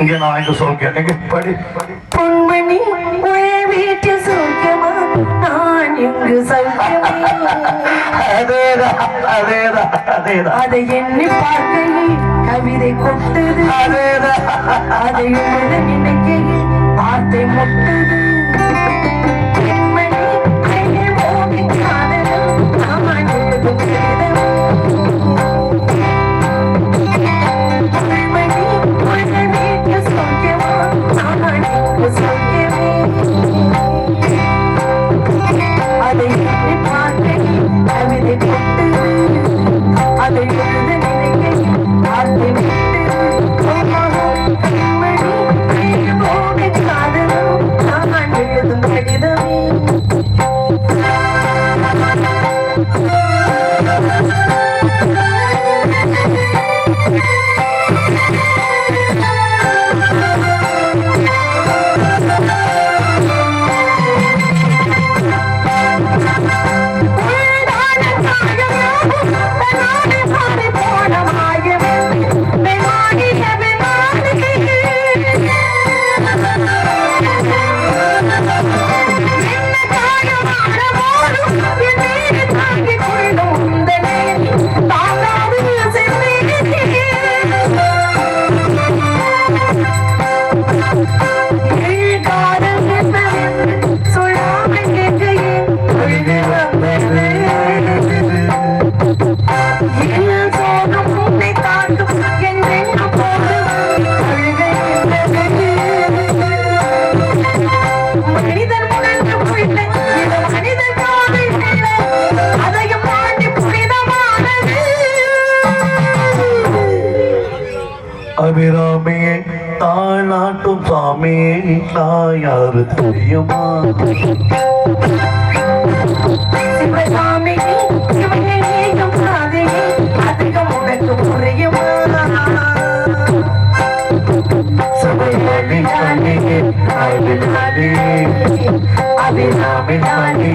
இங்க நான் இங்க சொல்கிறேன் நீங்க படி பொன்மணி வீட்டு சொல்கிறமா நான் இங்கு அதேதான் அதேதான் அதேதான் அதை எண்ணி பார்க்கையில் கவிதை கொட்டது. அதேதான் அதை நினைக்கையில் வார்த்தை முட்டது. அபிராமியே தாய் நாட்டும் சாமியே நான் தெரியுமா? அது நாமே நானே